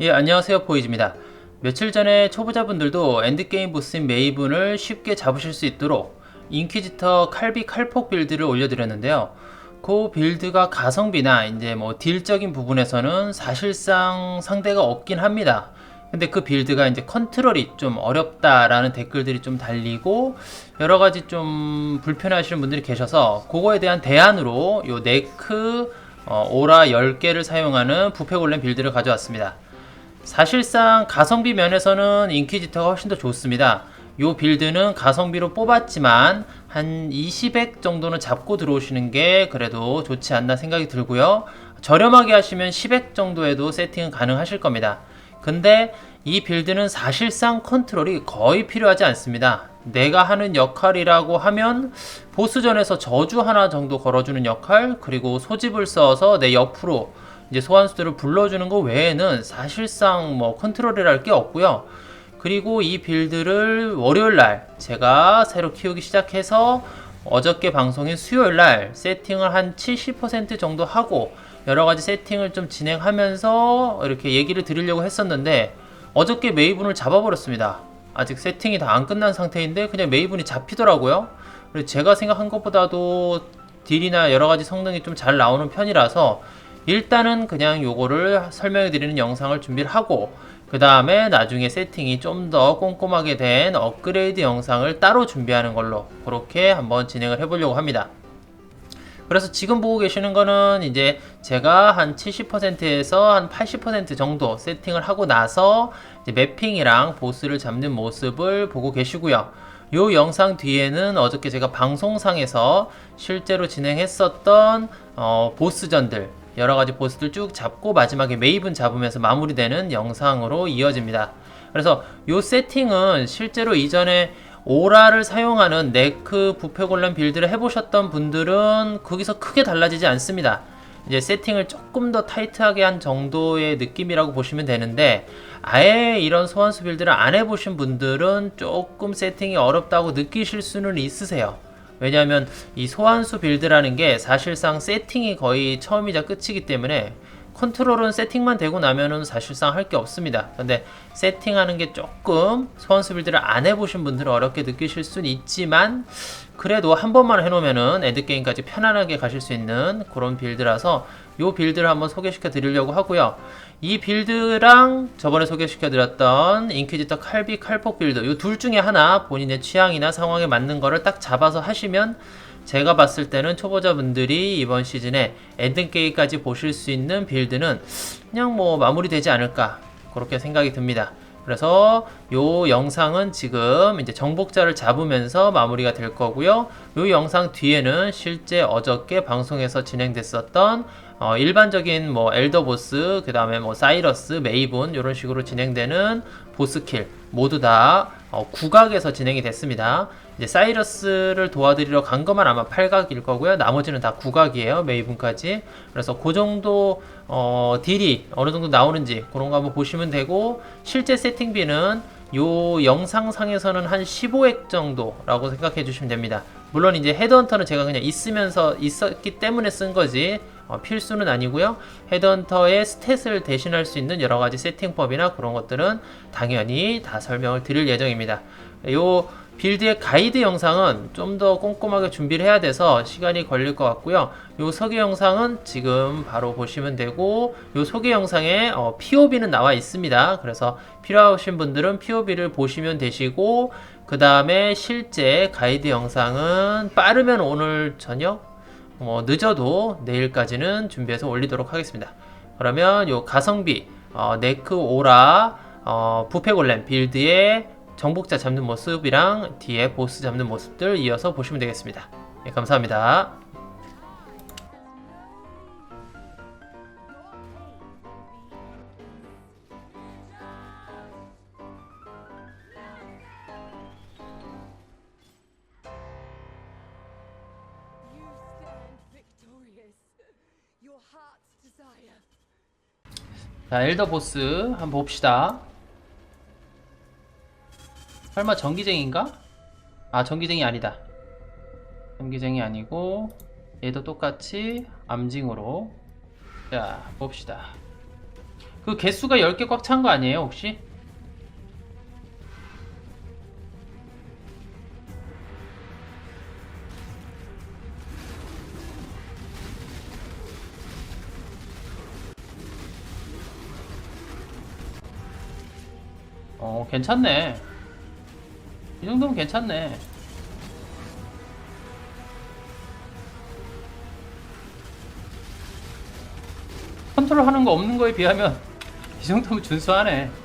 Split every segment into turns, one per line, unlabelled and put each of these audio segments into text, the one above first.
예, 안녕하세요. 포이즈입니다. 며칠 전에 초보자분들도 엔드게임 보스인 메이븐을 쉽게 잡으실 수 있도록 인퀴지터 칼비 칼폭 빌드를 올려드렸는데요. 그 빌드가 가성비나 이제 뭐 딜적인 부분에서는 사실상 상대가 없긴 합니다. 근데 그 빌드가 이제 컨트롤이 좀 어렵다라는 댓글들이 좀 달리고 여러 가지 좀 불편해하시는 분들이 계셔서 그거에 대한 대안으로 요 네크 어, 오라 10개를 사용하는 부패 골렘 빌드를 가져왔습니다. 사실상 가성비 면에서는 인퀴지터가 훨씬 더 좋습니다. 요 빌드는 가성비로 뽑았지만 한 20액 정도는 잡고 들어오시는 게 그래도 좋지 않나 생각이 들고요. 저렴하게 하시면 10액 정도에도 세팅은 가능하실 겁니다. 근데 이 빌드는 사실상 컨트롤이 거의 필요하지 않습니다. 내가 하는 역할이라고 하면 보스전에서 저주 하나 정도 걸어주는 역할, 그리고 소집을 써서 내 옆으로 이제 소환수들을 불러주는 거 외에는 사실상 뭐 컨트롤이랄 게 없고요. 그리고 이 빌드를 월요일 날 제가 새로 키우기 시작해서 어저께 방송인 수요일 날 세팅을 한 70% 정도 하고 여러 가지 세팅을 좀 진행하면서 이렇게 얘기를 드리려고 했었는데 어저께 메이븐을 잡아버렸습니다. 아직 세팅이 다 안 끝난 상태인데 그냥 메이븐이 잡히더라고요. 그리고 제가 생각한 것보다도 딜이나 여러 가지 성능이 좀 잘 나오는 편이라서 일단은 그냥 요거를 설명해 드리는 영상을 준비를 하고 그 다음에 나중에 세팅이 좀 더 꼼꼼하게 된 업그레이드 영상을 따로 준비하는 걸로 그렇게 한번 진행을 해보려고 합니다. 그래서 지금 보고 계시는 거는 이제 제가 한 70%에서 한 80% 정도 세팅을 하고 나서 매핑이랑 보스를 잡는 모습을 보고 계시고요. 요 영상 뒤에는 어저께 제가 방송상에서 실제로 진행했었던 어, 보스전들 여러 가지 보스들 쭉 잡고 마지막에 메이븐 잡으면서 마무리되는 영상으로 이어집니다. 그래서 요 세팅은 실제로 이전에 오라를 사용하는 네크 부패 골렘 빌드를 해보셨던 분들은 거기서 크게 달라지지 않습니다. 이제 세팅을 조금 더 타이트하게 한 정도의 느낌이라고 보시면 되는데 아예 이런 소환수 빌드를 안 해보신 분들은 조금 세팅이 어렵다고 느끼실 수는 있으세요. 왜냐하면 이 소환수 빌드라는 게 사실상 세팅이 거의 처음이자 끝이기 때문에 컨트롤은 세팅만 되고 나면은 사실상 할 게 없습니다. 근데 세팅하는 게 조금 소환수 빌드를 안 해보신 분들은 어렵게 느끼실 수는 있지만 그래도 한 번만 해놓으면은 엔드게임까지 편안하게 가실 수 있는 그런 빌드라서 이 빌드를 한번 소개시켜 드리려고 하고요. 이 빌드랑 저번에 소개시켜 드렸던 인퀴지터 칼비 칼폭 빌드 이 둘 중에 하나 본인의 취향이나 상황에 맞는 거를 딱 잡아서 하시면 제가 봤을 때는 초보자분들이 이번 시즌에 엔딩게임까지 보실 수 있는 빌드는 그냥 뭐 마무리되지 않을까 그렇게 생각이 듭니다. 그래서 요 영상은 지금 이제 정복자를 잡으면서 마무리가 될 거고요. 요 영상 뒤에는 실제 어저께 방송에서 진행됐었던 어, 일반적인 뭐 엘더 보스, 그 다음에 뭐 사이러스, 메이븐 이런 식으로 진행되는 보스킬 모두 다 어, 국악에서 진행이 됐습니다. 이제 사이러스를 도와드리러 간 것만 아마 8각일 거고요. 나머지는 다 9각이에요. 메이븐까지. 그래서 그 정도 어, 딜이 어느 정도 나오는지 그런 거 한번 보시면 되고 실제 세팅비는 요 영상상에서는 한 15액 정도라고 생각해 주시면 됩니다. 물론 이제 헤드헌터는 제가 그냥 있으면서 있었기 때문에 쓴 거지 어, 필수는 아니고요. 헤드헌터의 스탯을 대신할 수 있는 여러 가지 세팅법이나 그런 것들은 당연히 다 설명을 드릴 예정입니다. 요 빌드의 가이드 영상은 좀 더 꼼꼼하게 준비를 해야 돼서 시간이 걸릴 것 같고요. 요 소개 영상은 지금 바로 보시면 되고 요 소개 영상에 어, POB는 나와 있습니다. 그래서 필요하신 분들은 POB를 보시면 되시고 그 다음에 실제 가이드 영상은 빠르면 오늘 저녁 어, 늦어도 내일까지는 준비해서 올리도록 하겠습니다. 그러면 요 가성비 어, 네크 오라 어, 부패 골렘 빌드의 정복자 잡는 모습이랑 뒤에 보스 잡는 모습들 이어서 보시면 되겠습니다. 예, 감사합니다. 자, 엘더 보스 한번 봅시다. 설마 전기쟁인가? 아, 전기쟁이 아니다. 전기쟁이 아니고 얘도 똑같이 암징으로 자, 봅시다. 그 개수가 10개 꽉 찬 거 아니에요, 혹시? 괜찮네. 이 정도면 괜찮네. 컨트롤 하는 거 없는 거에 비하면 이 정도면 준수하네.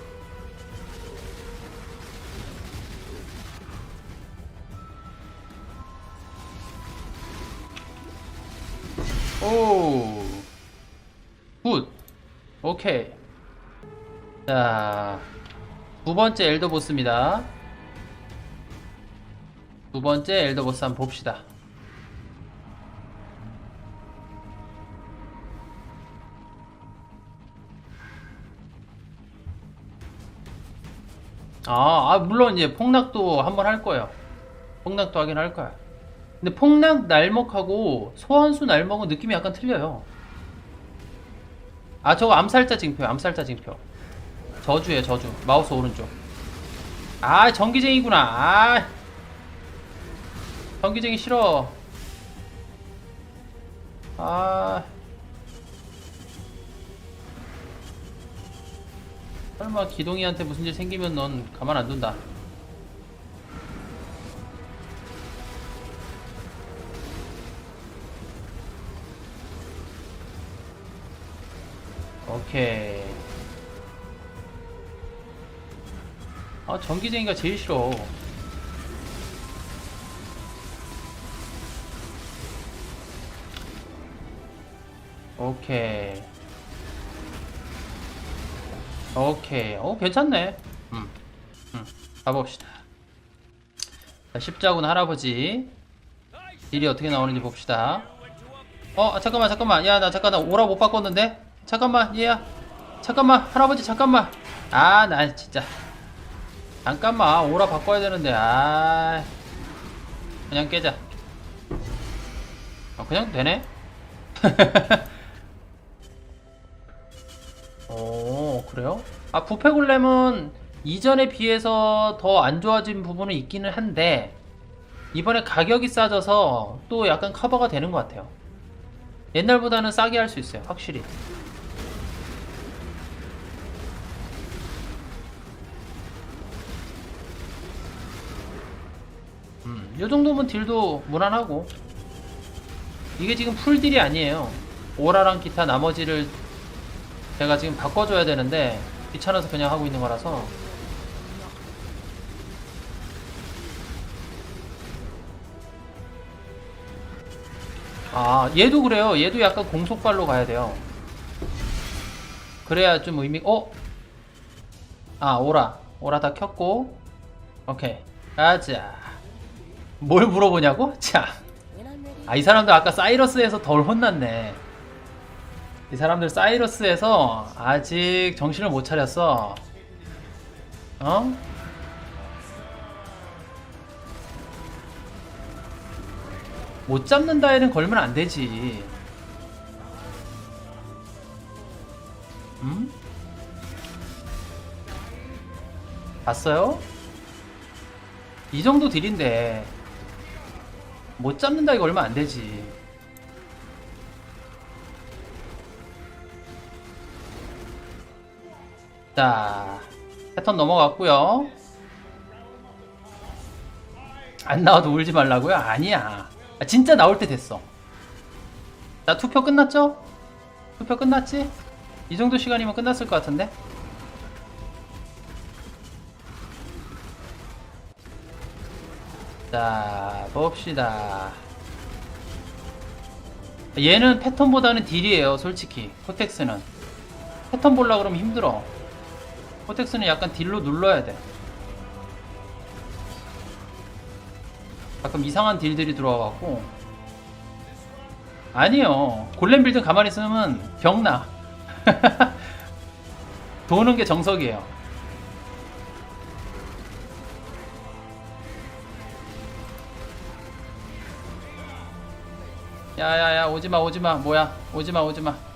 번째 엘더 보스입니다. 두 번째 엘더 보스 한번 봅시다. 아, 아, 물론 이제 폭락도 한번 할 거예요. 폭락도 하긴 할 거야. 근데 폭락 날먹하고 소환수 날먹은 느낌이 약간 틀려요. 아, 저거 암살자 징표, 암살자 징표. 저주에 저주. 마우스 오른쪽. 아, 전기쟁이구나. 아, 전기쟁이 싫어. 아. 설마 기동이한테 무슨 일 생기면 넌 가만 안 둔다. 오케이. 아, 전기쟁이가 제일 싫어. 오케이. 오케이. 어, 괜찮네. 음. 음. 가봅시다. 자, 십자군 할아버지. 일이 어떻게 나오는지 봅시다. 어, 아, 잠깐만, 잠깐만. 야, 나 잠깐, 나 오라 못 바꿨는데? 잠깐만, 얘야. 잠깐만, 할아버지, 잠깐만. 아, 나 진짜. 잠깐만, 오라 바꿔야 되는데, 아. 그냥 깨자. 어, 그냥 되네? 오, 그래요? 아, 부패 골렘은 이전에 비해서 더 안 좋아진 부분은 있기는 한데, 이번에 가격이 싸져서 또 약간 커버가 되는 것 같아요. 옛날보다는 싸게 할 수 있어요, 확실히. 요 정도면 딜도 무난하고. 이게 지금 풀딜이 아니에요. 오라랑 기타 나머지를 제가 지금 바꿔줘야 되는데 귀찮아서 그냥 하고 있는 거라서. 아 얘도 그래요. 얘도 약간 공속발로 가야 돼요. 그래야 좀 의미 어? 아 오라. 오라 다 켰고. 오케이. 가자 뭘 물어보냐고? 참아 이 사람들 아까 사이러스에서 덜 혼났네 이 사람들 사이러스에서 아직 정신을 못 차렸어. 어? 못 잡는다 에는 걸면 안 되지. 음? 봤어요? 이 정도 딜인데 못 잡는다에 걸면 안 되지. 자, 패턴 넘어갔고요. 안 나와도 울지 말라고요? 아니야. 아, 진짜 나올 때 됐어. 자, 투표 끝났죠? 투표 끝났지? 이 정도 시간이면 끝났을 것 같은데? 자, 봅시다. 얘는 패턴보다는 딜이에요, 솔직히. 코텍스는. 패턴 볼라 그러면 힘들어. 코텍스는 약간 딜로 눌러야 돼. 가끔 이상한 딜들이 들어와갖고. 아니요. 골렘 빌드 가만히 있으면 병나. 도는 게 정석이에요. 야야야 오지마 오지마 뭐야 오지마 오지마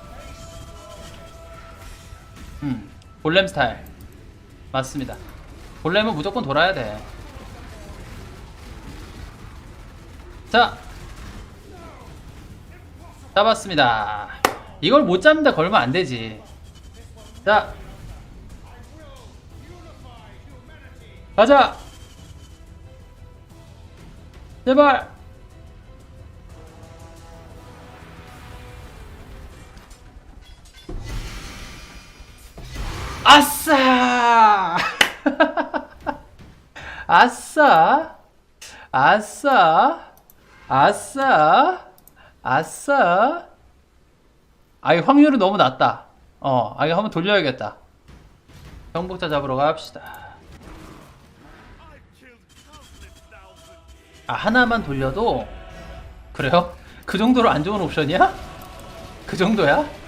음, 볼렘 스타일. 맞습니다. 볼렘은 무조건 돌아야 돼. 자, 잡았습니다. 이걸 못 잡는다 걸면 안 되지. 자, 가자. 제발. 아싸! 아싸! 아싸! 아싸! 아싸! 아, 이 확률이 너무 낮다. 어, 아, 이거 한번 돌려야겠다. 정복자 잡으러 갑시다. 아, 하나만 돌려도? 그래요? 그 정도로 안 좋은 옵션이야? 그 정도야?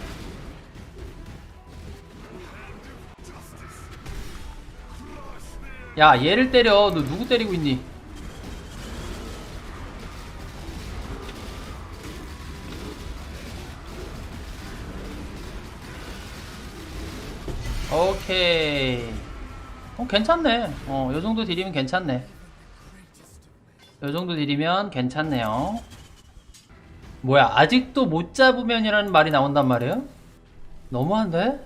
야, 얘를 때려. 너 누구 때리고 있니? 오케이. 어, 괜찮네. 어, 요 정도 딜이면 괜찮네. 요 정도 딜이면 괜찮네요. 뭐야, 아직도 못 잡으면 이라는 말이 나온단 말이에요? 너무한데?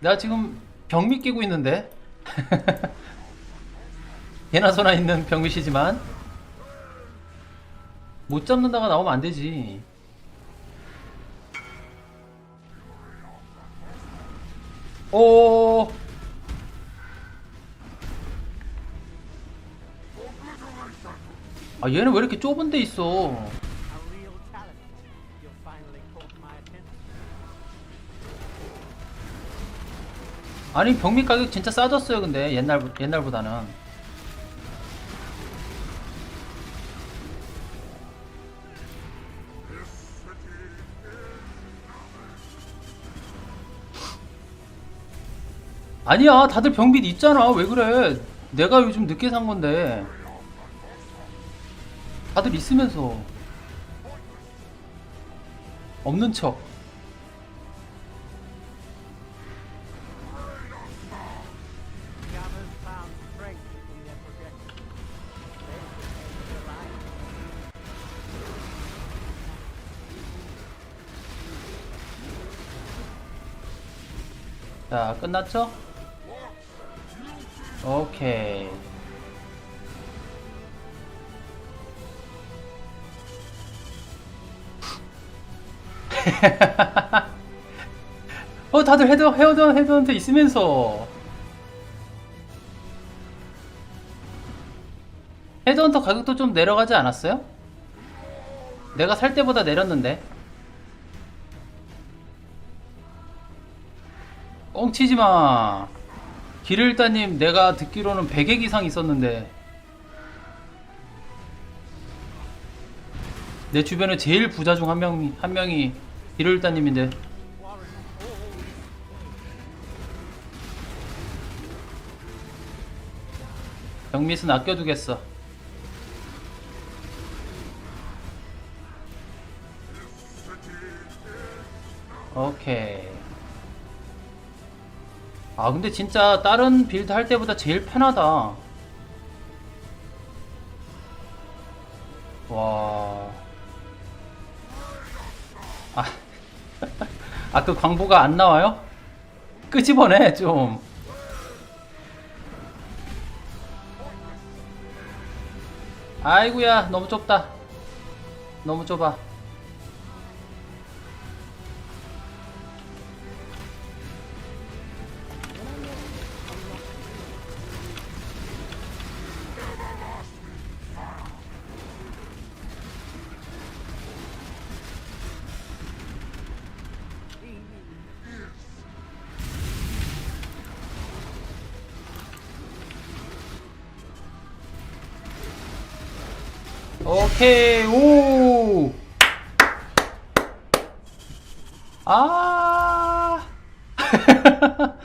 내가 지금 병미 끼고 있는데? 예나 소나 있는 병미시지만 못 잡는다가 나오면 안 되지. 오. 아 얘는 왜 이렇게 좁은 데 있어? 아니 병미 가격 진짜 싸졌어요 근데. 옛날 옛날보다는. 아니야 다들 병빛 있잖아. 왜 그래? 내가 요즘 늦게 산 건데. 다들 있으면서. 없는 척 끝났죠? 오케이. 어, 다들 헤드, 헤드, 헤드한테 있으면서. 헤드헌터 가격도 좀 내려가지 않았어요? 내가 살 때보다 내렸는데. 뻥치지 마. 기를다님, 내가 듣기로는 100액 이상 있었는데. 내 주변에 제일 부자 중 한 명이, 한 명이
always
병밋은 아껴두겠어. 오케이. 아, 근데 진짜 다른 빌드 할 때보다 제일 편하다. 와. 아, 아, 그 광고가 안 나와요? 끄집어내, 좀. 아이구야 너무 좁다 너무 좁아 오케이 오. 아.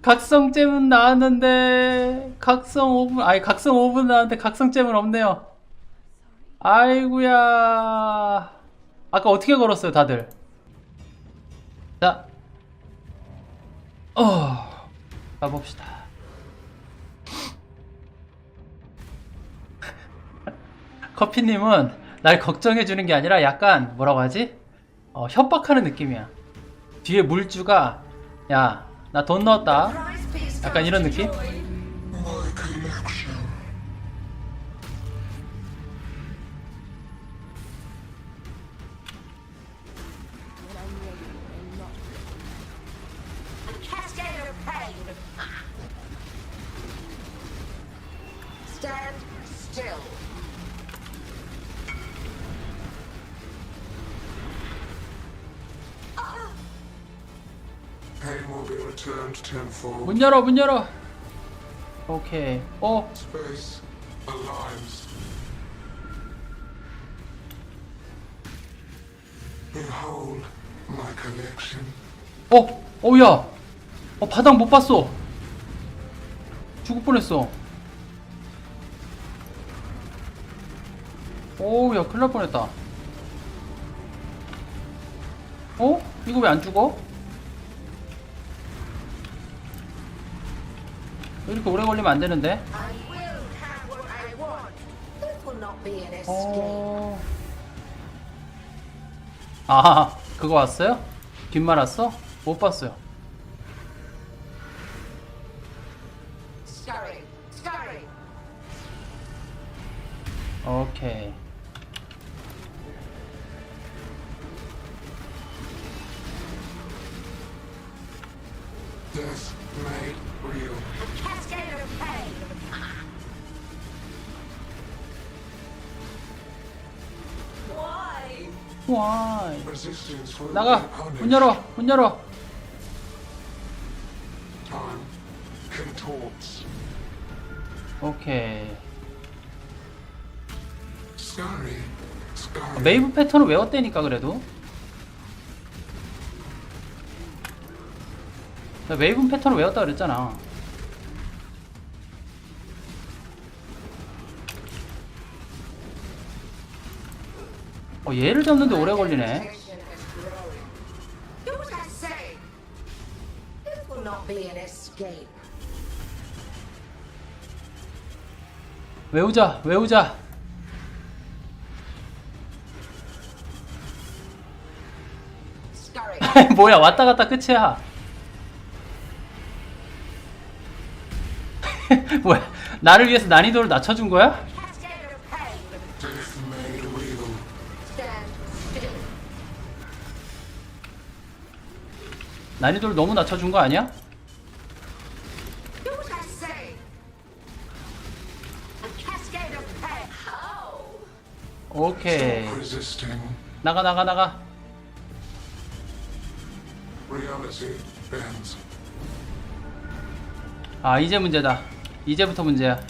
각성잼은 나왔는데 각성 5분 아니 각성 5분 나왔는데 각성잼은 없네요. 아이구야. 아까 어떻게 걸었어요, 다들? 자, 어, 가봅시다. 커피님은 날 걱정해주는 게 아니라 약간 뭐라고 하지? 어, 협박하는 느낌이야. 뒤에 물주가 야, 나 돈 넣었다. 약간 이런 느낌? 문 열어, 문 열어. 오케이. 어. 어, 어우야. 어, 바닥 못 봤어. 죽을 뻔했어. 어우야, 큰일 날 뻔했다. 어? 이거 왜 안 죽어? 이렇게 오래 걸리면 안 되는데? 어... 아, 그거 왔어요? 뒷말 왔어? 못 봤어요. 나가. 문 열어. 문 열어. 오케이.
Scurry.
메이브 패턴을 외웠다니까 그래도. 나 메이브 패턴을 외웠다 그랬잖아. 어 얘를 잡는데 오래 걸리네.
Be an escape.
외우자. 외우자.
Scurry.
뭐야 왔다 갔다 끝이야. 뭐야 나를 위해서 난이도를 낮춰준 거야?
Cascade of pain.
Death made real.
Stand still.
난이도를 너무 낮춰준 거 아니야? 오케이. 나가 나가 나가
Reality bends.
아 이제 문제다 이제부터 문제야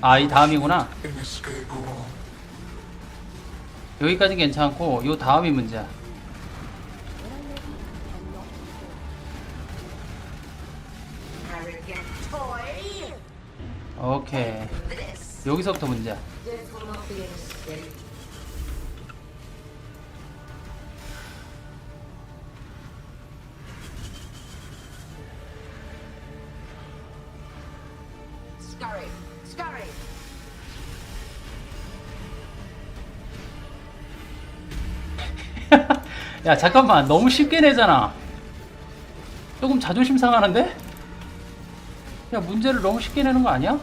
아 이 다음이구나
Inescapable.
여기까지 괜찮고 요 다음이 문제야. 오케이. 여기서부터 문제야 야 잠깐만 너무 쉽게 내잖아 조금 자존심 상하는데? 야 문제를 너무 쉽게 내는 거 아니야?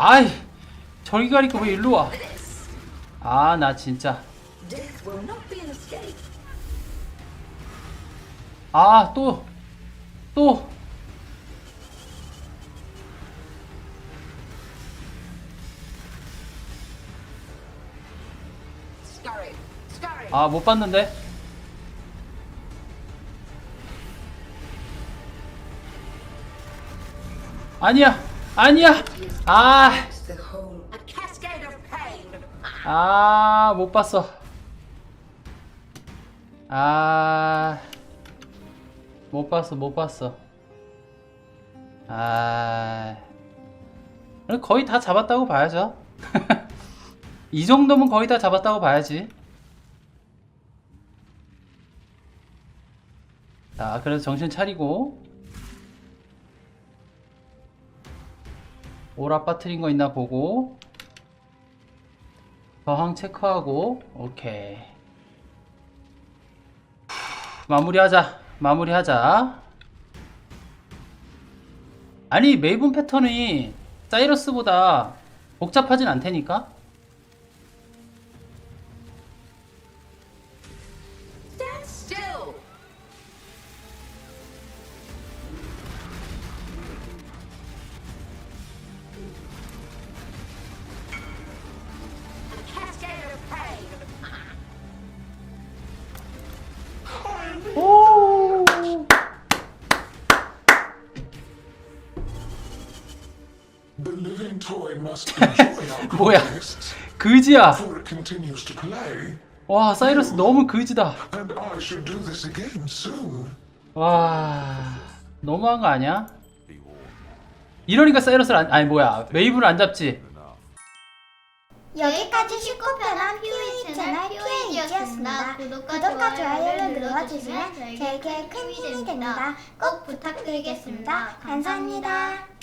아이 저기 가니까 왜 일로
This.
와아 나 진짜. 아 또 또. 아 못 봤는데 아니야 아니야 아. 아, 못 봤어. 아, 못 봤어, 못 봤어. 아, 거의 다 잡았다고 봐야죠. 이 정도면 거의 다 잡았다고 봐야지. 자, 그래서 정신 차리고. 오라 빠트린 거 있나 보고. 저항 체크하고 오케이 마무리하자 마무리하자 아니 메이븐 패턴이 사이러스보다 복잡하진 않다니까 뭐야
contests,
그지야 와 사이러스 너무 그지다. 와 너무한 거 아니야? 이러니까 사이러스를 안, 아니 뭐야 메이븐을 안 잡지
여기까지 쉽고 편한 POE 채널 POE이었습니다. 구독과 좋아요를 눌러주시면 저에게 큰 힘이 됩니다. 꼭 부탁드리겠습니다. 감사합니다.